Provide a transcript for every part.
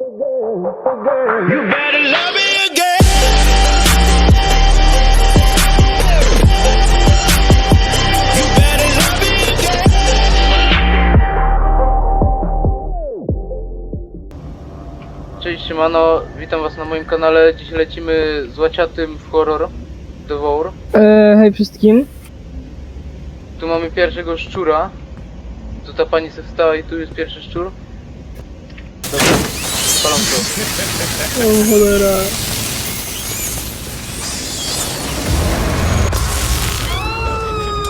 You better love me again. You better love me again. Cześć siemano, witam was na moim kanale. Dziś lecimy z łaciatym w horror Devour. E, hej wszystkim. Tu mamy pierwszego szczura. Tu ta pani se wstała i tu jest pierwszy szczur. Dobra, O cholera.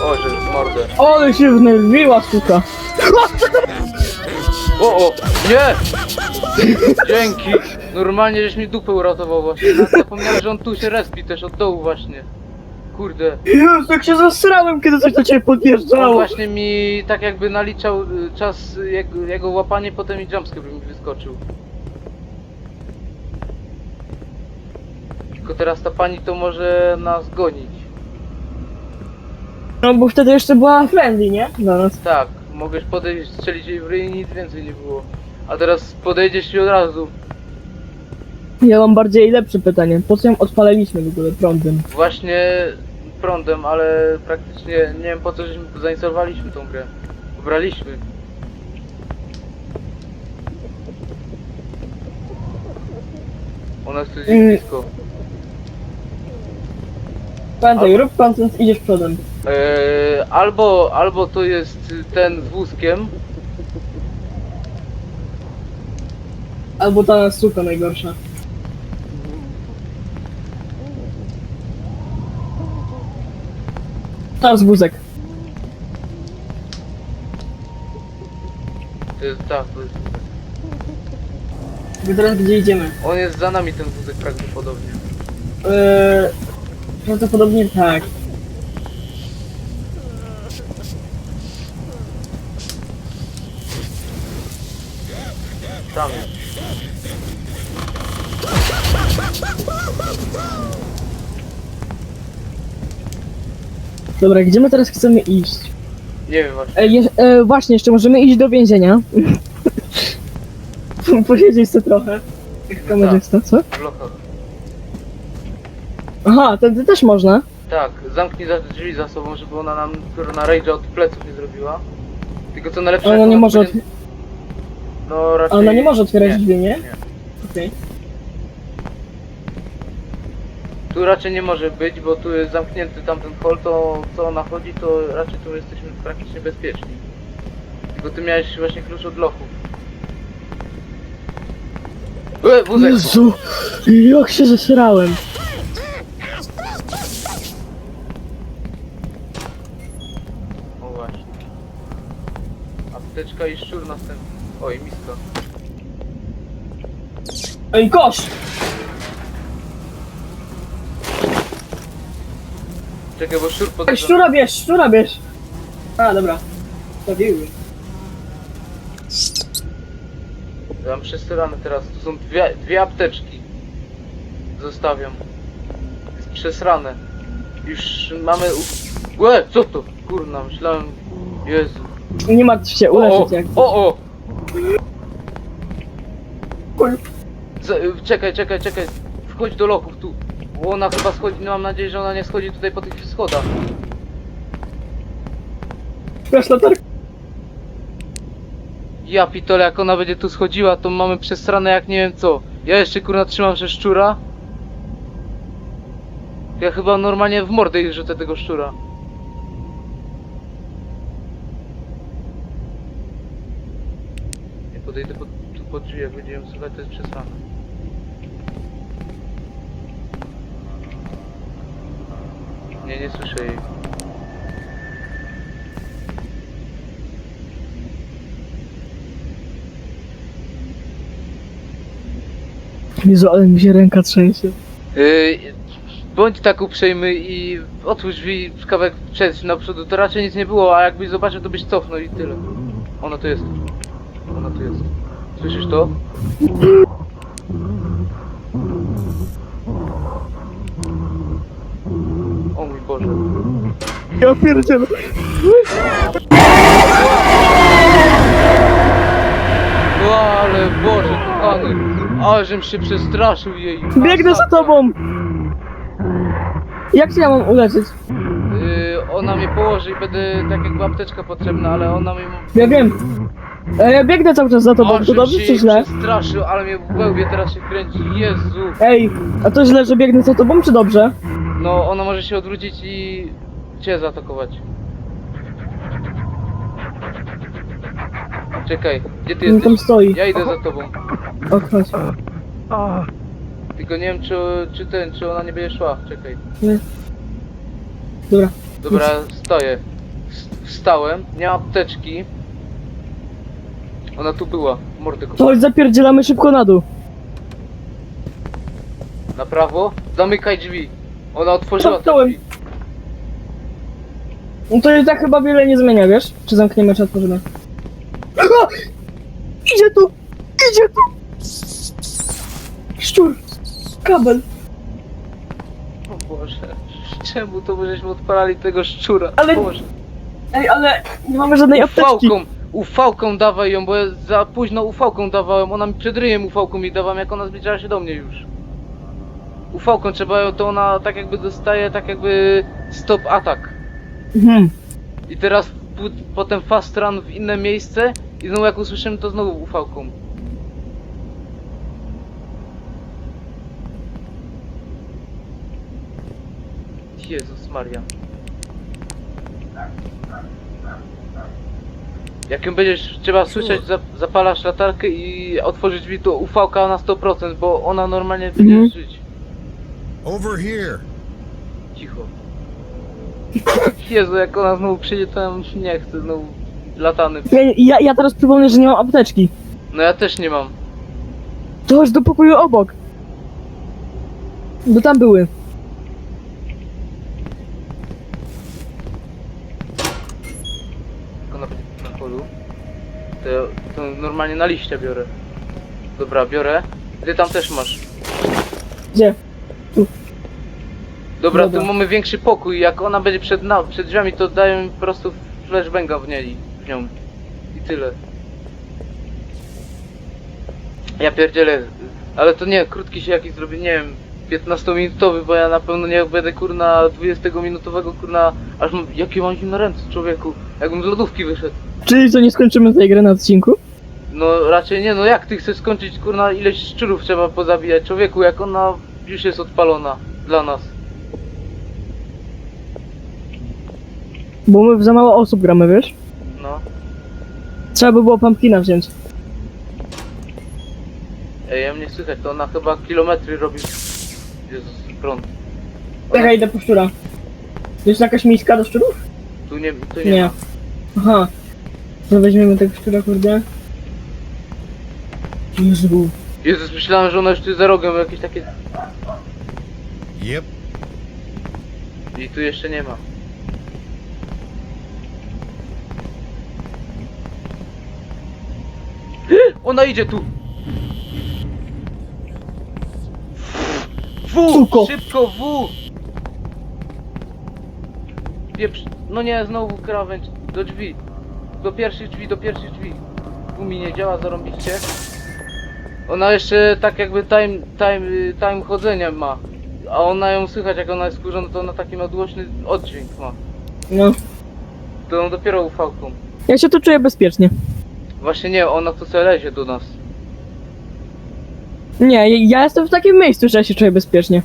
O, że w mordę. Ale się wnerwiła suka. O, o, nie! Dzięki! Normalnie żeś mi dupę uratował właśnie. Zapomniałem, że on tu się respi też od dołu właśnie. Kurde. Jezu, jak się zasrałem, kiedy coś do ciebie On podjeżdżało. właśnie mi tak jakby naliczał y, czas jego, jego łapanie, potem i jumpscare by mi wyskoczył. Tylko teraz ta pani to może nas gonić. No bo wtedy jeszcze była friendly, nie? Do nas. Tak, mogłeś podejść, strzelić jej w ryj i nic więcej nie było. A teraz podejdziesz i od razu. Ja mam bardziej lepsze pytanie. Po co ją odpaliliśmy w ogóle prądem? Właśnie prądem, ale praktycznie nie wiem po co żeśmy zainstalowaliśmy tą grę. Pobraliśmy. Ona jest tu gdzieś Mm. blisko. Pamiętaj, rób content, idziesz przodem. Eee, albo, albo to jest ten z wózkiem, Albo ta suka najgorsza. Tam z wózek. to jest, tak, to jest wózek. Wy teraz gdzie idziemy? On jest za nami ten wózek prawdopodobnie. Eee, prawdopodobnie tak. Tam. Dobra, gdzie my teraz chcemy iść? Nie wiem właśnie. E, je, e, właśnie, jeszcze możemy iść do więzienia. Posiedzieć sobie trochę. Jak kamerzysta, co? Lochach. Aha, wtedy też można. Tak, zamknij za drzwi za sobą, żeby ona nam na rage'a od pleców nie zrobiła. Tylko co najlepsze... Ale ona nie może, będzie- No raczej... ona nie może otwierać nie. drzwi, nie? Nie. Okej. Tu raczej nie może być, bo tu jest zamknięty tamten hol, to co ona chodzi, to raczej tu jesteśmy praktycznie bezpieczni. Tylko ty miałeś właśnie klucz od lochu. E, wózek! Jezu, jak się zesrałem. O właśnie. Apteczka i szczur następny. Oj, miska. Ej, kosz! Czekaj, bo szczur Ej, podejrzewam. szczura bierz, szczura bierz. A, dobra. Zabiły. Mam przesrane teraz. Tu są dwie, dwie apteczki. Zostawiam. Przesrane. Już mamy... U... Łe, co to? Kurna, myślałem... Jezu. Nie martw się, O, uleczy o, cię jak o, o! Z, czekaj, czekaj, czekaj. Wchodź do lochów tu. Bo ona chyba schodzi, no mam nadzieję, że ona nie schodzi tutaj po tych schodach. Masz latarkę? Ja pitole, jak ona będzie tu schodziła, to mamy przesrane jak nie wiem co. Ja jeszcze kurna trzymam się szczura. Ja chyba normalnie w mordę jej rzucę tego szczura. Nie podejdę pod, tu pod drzwi, jak będziemy słuchać, to jest przesrane. Nie, nie słyszę jej. Jezu, ale mi się ręka trzęsie. Yy, bądź tak uprzejmy i otwórz drzwi kawałek przed naprzód, to raczej nic nie było, a jakbyś zobaczył, to byś cofnął i tyle. Ona tu jest. Ona tu jest. Słyszysz to? O mój Boże. Ja pierdzielę. No ale Boże, to kochany. Ale żem się przestraszył jej. Biegnę za Masakra. tobą! Jak się ja mam uleczyć? Yy, ona mnie położy i będę tak jakby apteczka potrzebna, ale ona mi... Ja wiem. E, ja biegnę cały czas za tobą, to dobrze czy źle? przestraszył, ale mnie w łbie teraz się kręci. Jezu. Ej, a to źle, że biegnę za tobą, czy dobrze? No, ona może się odwrócić i cię zaatakować. Czekaj, gdzie ty On tam jesteś? stoi. Ja idę za tobą. O, chodź. Tylko nie wiem, czy, czy ten, czy ona nie będzie szła. Czekaj. Nie. Dobra. Dobra, stoję. Wstałem, nie mam apteczki. Ona tu była, mordy To chodź, zapierdzielamy szybko na dół. Na prawo, zamykaj drzwi. Ona otworzyła te Zamknąłem. drzwi. No to i tak chyba wiele nie zmienia, wiesz? Czy zamkniemy, czy otworzymy. Aha! Idzie tu! Idzie tu! Szczur! Kabel! O Boże, czemu to my żeśmy odpalali tego szczura? Ale- Boże. Ej, ale nie mamy żadnej apteczki. Ufałką, ufałką dawaj ją, bo ja za późno ufałką dawałem, ona mi przed ryjem ufałką mi dawałem, jak ona zbliżała się do mnie już. Ufałką trzeba ją, to ona tak jakby dostaje, tak jakby stop atak. Mhm. I teraz pu- potem fast run w inne miejsce i znowu jak usłyszymy to znowu ufałką. Jezus Maria. Jak ją będziesz trzeba słyszeć, za, zapalasz latarkę i otworzyć drzwi, to ufałka na 100%, bo ona normalnie będzie Mhm. żyć. Over here. Cicho. Jezu, jak ona znowu przyjdzie, to ja nie chcę znowu latany. Ja, ja, ja teraz przypomnę, że nie mam apteczki. No ja też nie mam. To chodź do pokoju obok. Bo tam były. Ona będzie na polu, to, ja- to normalnie na liście biorę. Dobra, biorę. Ty tam też masz. Gdzie? Dobra, Dobra. tu mamy większy pokój. Jak ona będzie przed, na, przed drzwiami, to daję mi po prostu flashbanga w niej. W nią. I tyle. Ja pierdzielę. Ale to nie, krótki się jakiś zrobi, nie wiem, 15-minutowy, bo ja na pewno nie będę kurna 20-minutowego kurna. Aż mam, jakie mam zimne ręce, człowieku. Jakbym z lodówki wyszedł. Czyli to nie skończymy tej gry na odcinku? No raczej nie, no jak ty chcesz skończyć kurna ileś szczurów trzeba pozabijać człowieku, jak ona już jest odpalona dla nas. Bo my w za mało osób gramy, wiesz? No. Trzeba by było pumpkina wziąć. Ej, ja mnie słychać, to ona chyba kilometry robi. Jezus, prąd. Czekaj, idę po szczura. Jest jakaś miska do szczurów? Tu nie, tu nie, Nie. ma. Aha. To weźmiemy tego szczura, kurde. Jezu. Jezus, myślałem, że ona już tu za rogiem, jakieś takie... Yep. I tu jeszcze nie ma. Ona idzie tu! W! Suko. Szybko, W! Pieprz... No nie, znowu krawędź. Do drzwi. Do pierwszych drzwi, do pierwszych drzwi. W mi nie działa, zarąbiście. Ona jeszcze tak jakby time, time, time chodzenia ma. A ona ją słychać jak ona jest wkurzona, to ona taki odgłośny oddźwięk ma. No. To ją dopiero ufałką. Ja się tu czuję bezpiecznie. Właśnie nie, ona tu se lezie do nas. Nie, ja jestem w takim miejscu, że ja się czuję bezpiecznie.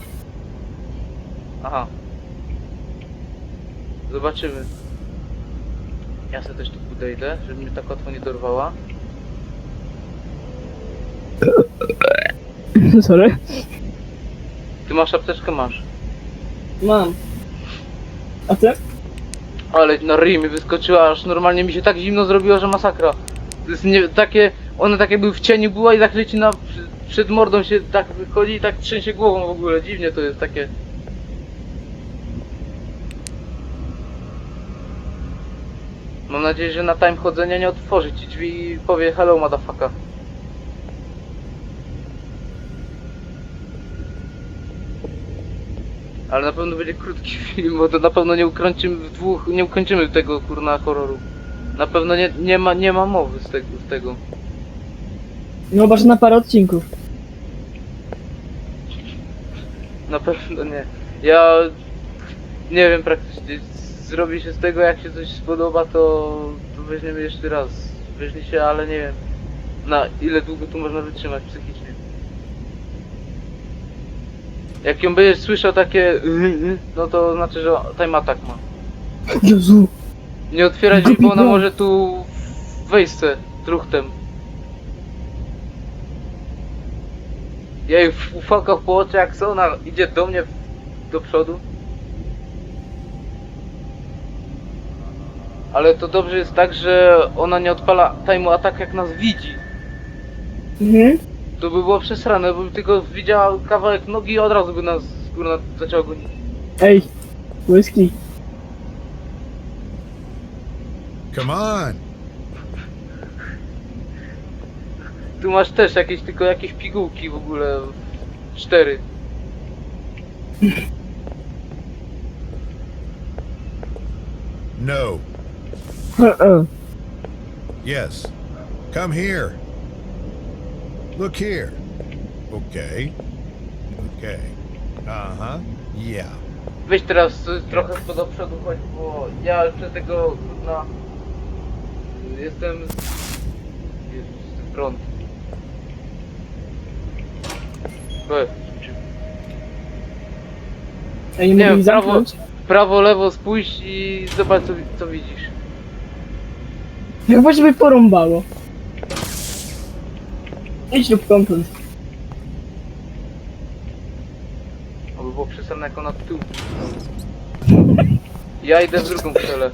Aha. Zobaczymy. Ja sobie też tu podejdę, żeby mnie tak łatwo nie dorwała. Sorry. Ty masz apteczkę? Masz. Mam. A ty? Ale na ryj mi wyskoczyła, aż normalnie mi się tak zimno zrobiło, że masakra. To jest nie, takie, ona tak jakby w cieniu była i tak leci na, przed mordą się tak wychodzi i tak trzęsie głową w ogóle, dziwnie to jest takie. Mam nadzieję, że na time chodzenia nie otworzy ci drzwi i powie hello motherfucker. Ale na pewno będzie krótki film, bo to na pewno nie ukończymy w dwóch, nie ukończymy tego kurna horroru. Na pewno nie, nie ma nie ma mowy z tego, z tego. No chyba, że na parę odcinków. Na pewno nie. Ja nie wiem praktycznie. Zrobi się z tego, jak się coś spodoba, to, to weźmiemy jeszcze raz. Weźmie się, ale nie wiem. Na ile długo tu można wytrzymać psychicznie. Jak ją będziesz słyszał takie no to znaczy, że time attack ma. Jezu. Nie otwierać drzwi, bo ona może tu wejść se truchtem. Ja jej w ufałkach po oczach, jak co ona idzie do mnie w- do przodu. Ale to dobrze jest tak, że ona nie odpala time'u atak jak nas widzi. Mhm. To by było przesrane, bo by tylko widziała kawałek nogi i od razu by nas kurna zaczęła gonić. Ej. Whisky. Come on. Tu masz też jakieś tylko jakieś pigułki w ogóle. Cztery. No. Uh-uh. Yes. Come here. Look here. Okay. Okay. Uh huh. Yeah. Weź teraz y, trochę do przodu chodź, bo ja przez tego na jestem Jezus, ten prąd. E, Ej, nie Nie mogę prawo, zamknąć? prawo, lewo spójrz i zobacz co, co widzisz. Chyba się by porąbało. Idź lub content. Albo było przesane jak ona tu. Ja idę w drugą strzelę.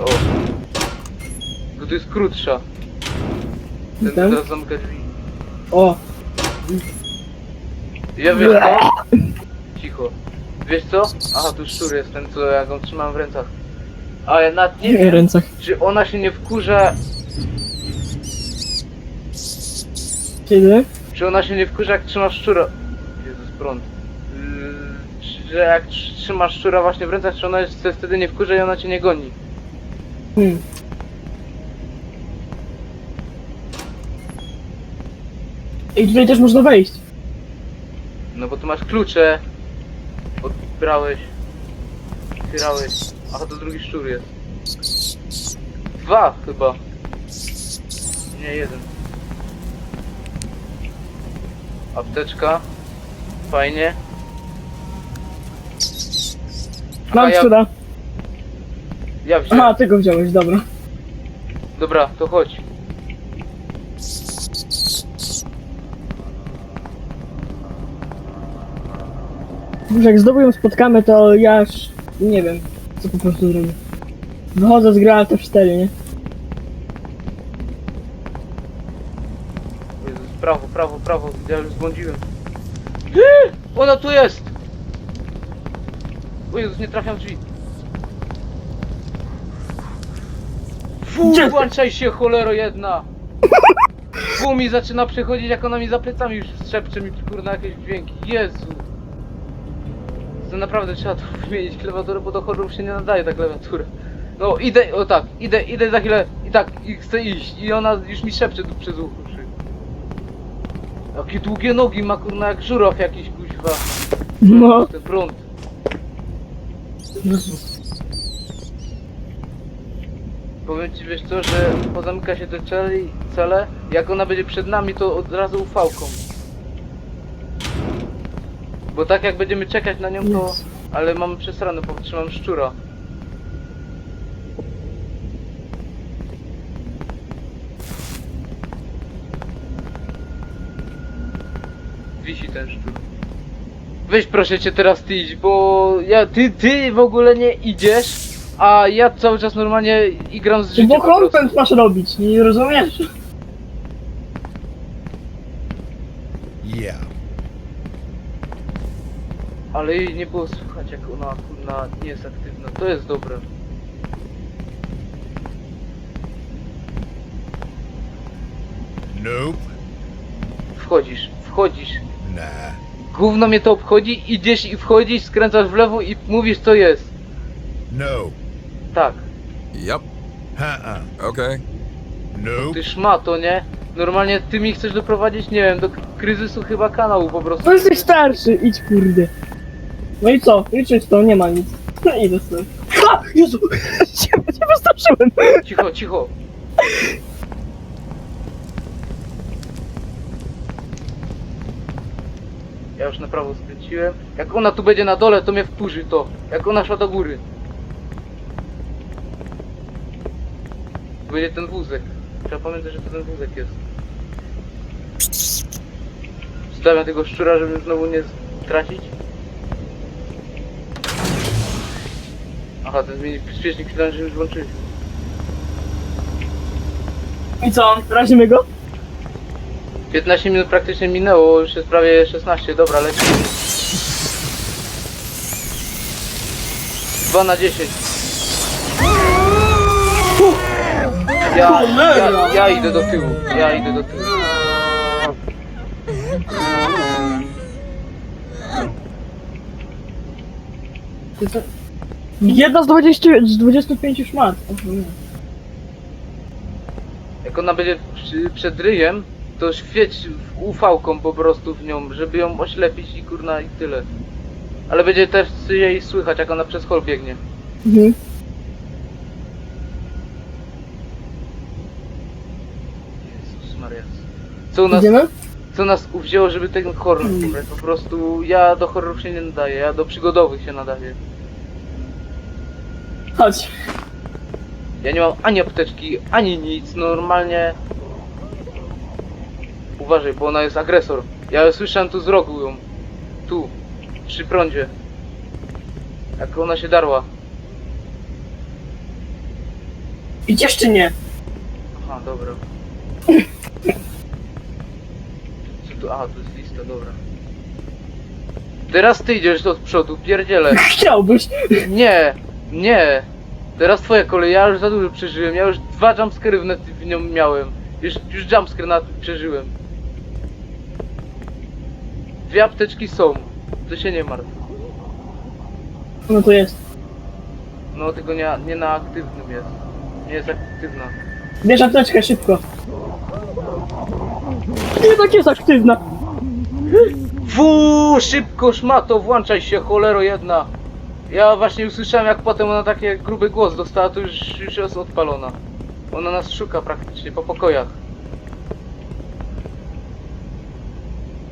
O. Bo tu jest krótsza. Ten Tak? teraz zamyka drzwi. O. Ja wiesz co? Cicho. Wiesz co? Aha, tu szczur jest ten, co ja go trzymam w rękach. A ja nawet nie wiem, czy ona się nie wkurza, Kiedy? czy ona się nie wkurza jak trzymasz szczura. Jezus, prąd. Yy, czy- że jak tr- trzymasz szczura właśnie w rękach, czy ona się wtedy nie wkurza i ona cię nie goni. Hmm. Ej, tutaj też można wejść. No bo tu masz klucze. Odbrałeś. Otwierałeś. Aha, to drugi szczur jest. Dwa chyba. Nie, jeden. Apteczka. Fajnie. Mam ja, szczura. ja wziąłem. Aha, tego wziąłeś, dobra. Dobra, to chodź. Może jak znowu ją spotkamy, to ja już nie wiem, co po prostu zrobię. Wychodzę z Alta 4, nie? Jezus, prawo, prawo, prawo. Ja już zbłądziłem. Ona tu jest! O Jezus, nie trafiam w drzwi. Fu, Gdzie ty? włączaj się, cholero jedna! Fu mi zaczyna przechodzić, jak ona mi za plecami już szepcze mi kurna jakieś dźwięki. Jezu! To naprawdę trzeba tu wymienić klawiaturę, bo do horrorów się nie nadaje ta klawiatura. No idę, o tak, idę, idę za chwilę i tak, i chcę iść i ona już mi szepcze tu przez ucho. Jakie długie nogi ma kurna jak żuraw jakiś kuźwa. No. Ten prąd. Powiem ci wiesz co, że pozamyka się te cele, cele, jak ona będzie przed nami to od razu ufałką. Bo tak jak będziemy czekać na nią to... Ale mamy przesrane, bo trzymam szczura. Wisi ten szczur. Weź proszę cię teraz ty idź, bo ja, ty, ty w ogóle nie idziesz, a ja cały czas normalnie igram z życiem Bo po prostu. content masz robić, nie rozumiesz? Yeah. Ale jej nie było słychać jak ona kurna nie jest aktywna. To jest dobre. Nope. Wchodzisz, wchodzisz. Nah. Gówno mnie to obchodzi, idziesz i wchodzisz, skręcasz w lewo i mówisz co jest. No. Tak. Yep. Uh-uh. Okay. Nope. Ty szmato, nie? Normalnie ty mi chcesz doprowadzić, nie wiem, do kryzysu chyba kanału po prostu. No jesteś starszy, idź kurde. No i co? I czysto, nie ma nic. No idę stąd. Ha! Jezu! Się, się wystraszyłem! Cicho, cicho. Ja już na prawo skręciłem. Jak ona tu będzie na dole, to mnie wkurzy to. Jak ona szła do góry. Tu będzie ten wózek. Trzeba pamiętać, że to ten wózek jest. Stawiam tego szczura, żeby znowu nie stracić. Aha, ten zmieni przyspiesznik chwilę, że już włączyliśmy. I co? Razimy go? 15 minut praktycznie minęło, już jest prawie 16, dobra, lecimy. 2 na 10. Ja, ja, ja idę do tyłu, ja idę do tyłu. Ty co? Jedna z 20, z 25 szmat. Jak ona będzie przy, przed ryjem, to świeć ufałką po prostu w nią, żeby ją oślepić i kurna i tyle. Ale będzie też jej słychać, jak ona przez hol biegnie. Mhm. Jezus Maria. Co u nas Idziemy? co nas uwzięło, żeby ten horror pobrać. Po prostu ja do horrorów się nie nadaję, ja do przygodowych się nadaję. Chodź. Ja nie mam ani apteczki, ani nic, normalnie... Uważaj, bo ona jest agresor. Ja słyszałem tu z rogu ją. Tu, przy prądzie. Jak ona się darła. Idziesz czy nie? Aha, dobra. Co tu? Aha, to jest lista, dobra. Teraz ty idziesz od przodu, pierdziele. Chciałbyś. Nie, nie. Teraz twoja kolej, ja już za dużo przeżyłem. Ja już dwa jumpscary w, net- w nią miałem. Już, już jumpscare na przeżyłem. Dwie apteczki są. To się nie martw. No to jest. No tylko nie, nie na aktywnym jest. Nie jest aktywna. Bierz apteczkę szybko. Nie tak jest aktywna. Fu, szybko szmato, włączaj się, cholero jedna. Ja właśnie usłyszałem jak potem ona taki gruby głos dostała, to już, już jest odpalona. Ona nas szuka praktycznie po pokojach.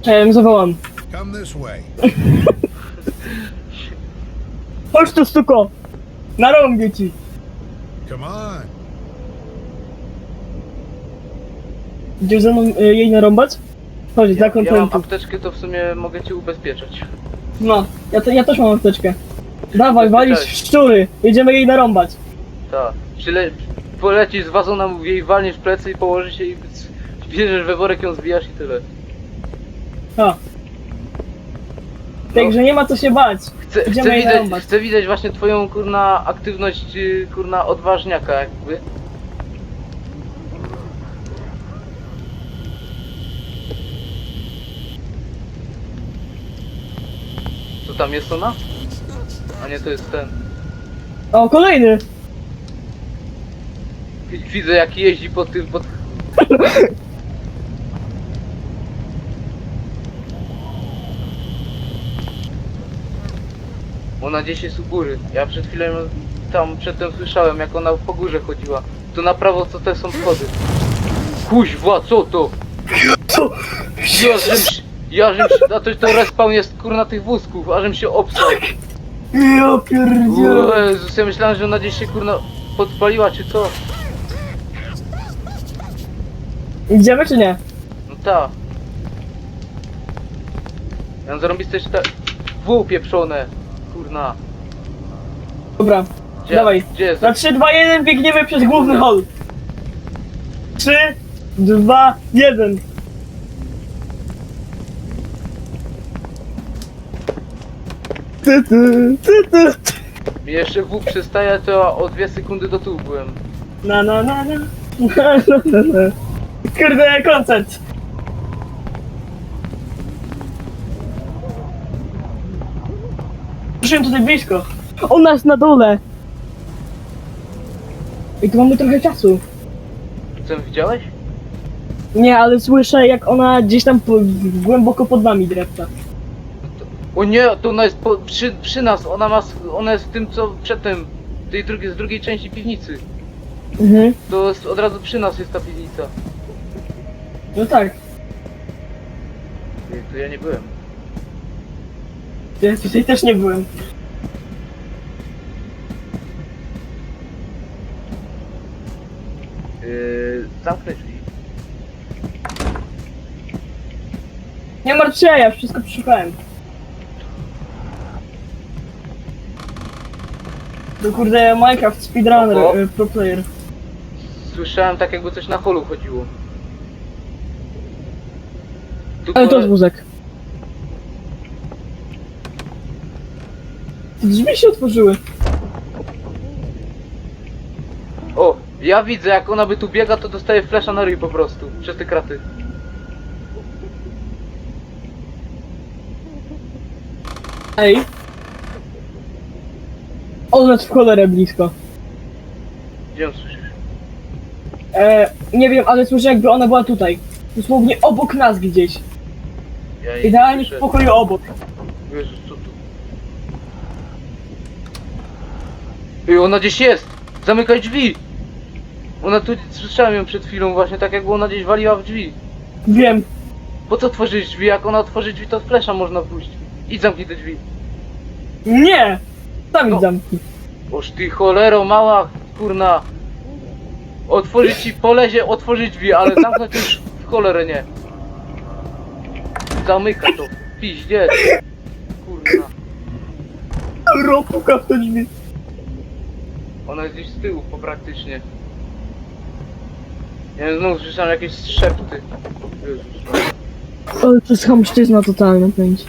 Ja ją zawołam. Come this way. Chodź tu stuko. Narąbię ci. Come on. Idziesz ze mną y, jej narąbać? Chodź, za Ja mam kontentu. apteczkę, to w sumie mogę cię ubezpieczać. No, ja, te, ja też mam apteczkę. Dawaj, walisz w szczury. Jedziemy jej narąbać. Tak. Przyle... Polecisz z wazona, w jej walniesz w plecy i położysz się i bierzesz we worek, ją zwijasz i tyle. Ha. Także nie ma co się bać. Chcę, Idziemy chcę, jej widać, narąbać. chcę widać właśnie twoją kurna aktywność, y, kurna odważniaka jakby. Co tam jest ona? A nie, to jest ten. O, kolejny. Wi- Widzę jak jeździ po tym, pod... Ona gdzieś jest u góry. Ja przed chwilą tam przedtem słyszałem jak ona po górze chodziła. To na prawo co te są schody. Kuźwa, co to? Co? Ja żem się... Ja żem się... A to, to respawn jest kurna tych wózków, ażem się obsał. Ja pierdzielę. O Jezus, ja myślałem, że ona gdzieś się kurna podpaliła czy co? Idziemy czy nie? No ta. Ja mam zarąbiste jeszcze te... W pieprzone. Kurna. Dobra, Gdzie, dawaj. Gdzie jest? Na 3, 2, 1 biegniemy przez główny hol. 3, 2, 1. Ty, ty, ty, ty. Jeszcze W przystaje, to o dwie sekundy do tyłu byłem. Na, na, na, na. Na, na, na, na. Kurde, koncert. Proszę tutaj blisko. U nas na dole. I tu mamy trochę czasu. Co widziałeś? Nie, ale słyszę jak ona gdzieś tam po, głęboko pod nami drepta. O nie, to ona jest po, przy, przy nas, ona ma, ona jest w tym co przedtem, tej drugiej, z drugiej części piwnicy. Mhm. To jest, od razu przy nas jest ta piwnica. No tak. Nie, to ja nie byłem. Ja tutaj też nie byłem. Yy, zamknę drzwi. Nie martw się, ja wszystko przeszukałem. To kurde Minecraft speedrunner, Oho. y, pro player. Słyszałem tak jakby coś na holu chodziło. Tu Ale to jest wózek. Te Drzwi się otworzyły. O, ja widzę jak ona by tu biega, to dostaje flesza na ryj po prostu, przez te kraty. Ej. Ona jest w cholerę blisko. Gdzie ją słyszysz? E, nie wiem, ale słyszę jakby ona była tutaj. Dosłownie obok nas gdzieś. Ja jej Idealnie w słyszę. pokoju obok. Jezus, co tu? Ej, ona gdzieś jest! Zamykaj drzwi! Ona tu, słyszałem ją przed chwilą właśnie, tak jakby ona gdzieś waliła w drzwi. Wiem. Po co tworzyć drzwi? Jak ona otworzy drzwi, to flesza można pójść. Idź zamknij te drzwi. Nie! Tam No. zamknij. Oż ty cholero mała, kurna. Otworzyć ci polezie, otworzyć drzwi, ale zamknąć już w cholerę nie. Zamykaj to. Piździec. Kurna. Ropuka w te drzwi. Ona jest gdzieś z tyłu, po praktycznie. Ja znowu słyszałem jakieś szepty. Jezus. Ale to jest chamszczyzna totalna, pędź.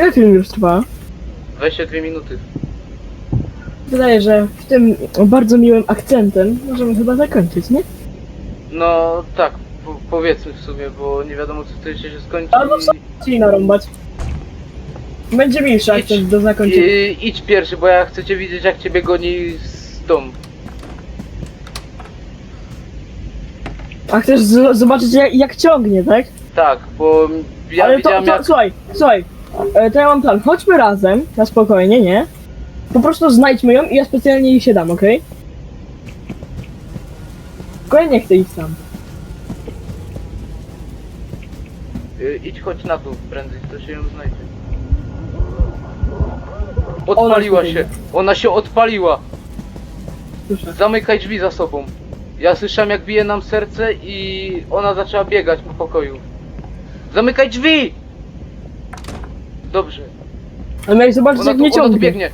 Jak film już trwa? 22 minuty. Wydaje, że w tym bardzo miłym akcentem możemy chyba zakończyć, nie? No tak, po, powiedzmy w sumie, bo nie wiadomo co tutaj się skończy. Albo co? Ci narąbać. Będzie Idź. akcent do zakończenia. I, idź pierwszy, bo ja chcę cię widzieć jak ciebie goni z tą. A chcesz zobaczyć jak, jak ciągnie, tak? Tak, bo ja Ale to, widziałem to jak... słuchaj, słuchaj. E, To ja mam plan. Chodźmy razem, na spokojnie, nie? Po prostu znajdźmy ją i ja specjalnie jej się dam, okej? Tylko ja nie chcę iść sam. Y, idź chodź na dół prędzej, to się ją znajdzie. Odpaliła się się. Ona się odpaliła. Słyszę. Zamykaj drzwi za sobą. Ja słyszałem jak bije nam serce i ona zaczęła biegać po pokoju. Zamykaj drzwi! Dobrze. Ale miałeś zobaczyć Ona jak tu, mnie ona tu ciągnie. biegnie.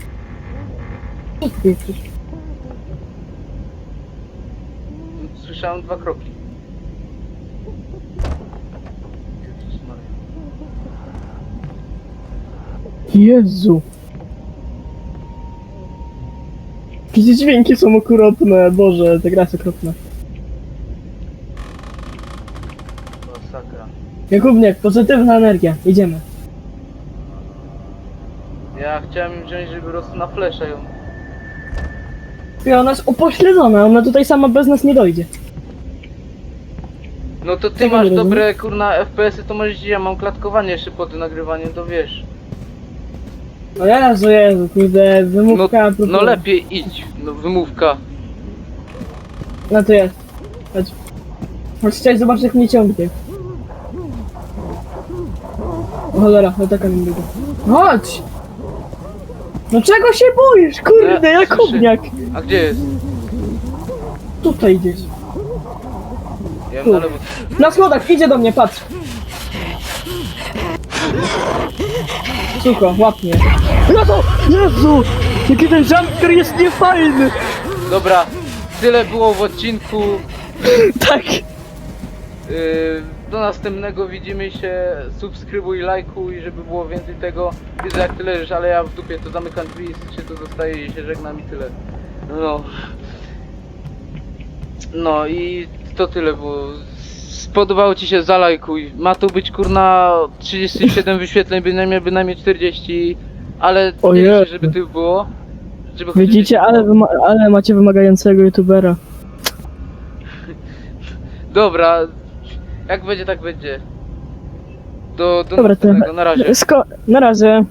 Słyszałem dwa kroki. Jezus Maria. Jezu. Jakie dźwięki są okropne, Boże, ta gra jest okropna. Masakra. Jakubniak, pozytywna energia, idziemy. Ja chciałem ją wziąć, żeby po prostu na flesze ją. I ona jest upośledzona, ona tutaj sama bez nas nie dojdzie. No to ty Tego masz nie rozumiem. dobre kurna FPS-y, to możesz ja mam klatkowanie jeszcze pod nagrywaniem, to wiesz. O Jezu, Jezu, kurde, No, wymówka... pro- no lepiej idź, no wymówka. No to jest. Chodź. Chodź, chciałeś zobaczyć jak mnie ciągnie. O cholera, no taka mi biega. Chodź! No czego się boisz, kurde, Nie, Jakubniak! A gdzie jest? Tutaj gdzieś. Ja Tu. na lewo. Na schodach, idzie do mnie, patrz! Suko, łap mnie. No to, Jezu! Jaki ten jumpscare jest niefajny! Dobra, tyle było w odcinku. Tak! Yy, do następnego widzimy się. Subskrybuj, lajkuj, żeby było więcej tego. Widzę jak ty leżysz, ale ja w dupie to zamykam drzwi się to zostaje i się żegnam i tyle. No. No i to tyle, bo spodobało ci się, zalajkuj. Ma tu być kurna 37 wyświetleń, bynajmniej, bynajmniej 40. Ale nie liczę, żeby tych było. Żeby choć Widzicie, ale, wyma- ale macie wymagającego youtubera. Dobra, jak będzie, tak będzie. Do, do Dobra, to następnego, na razie. Sko- na razie.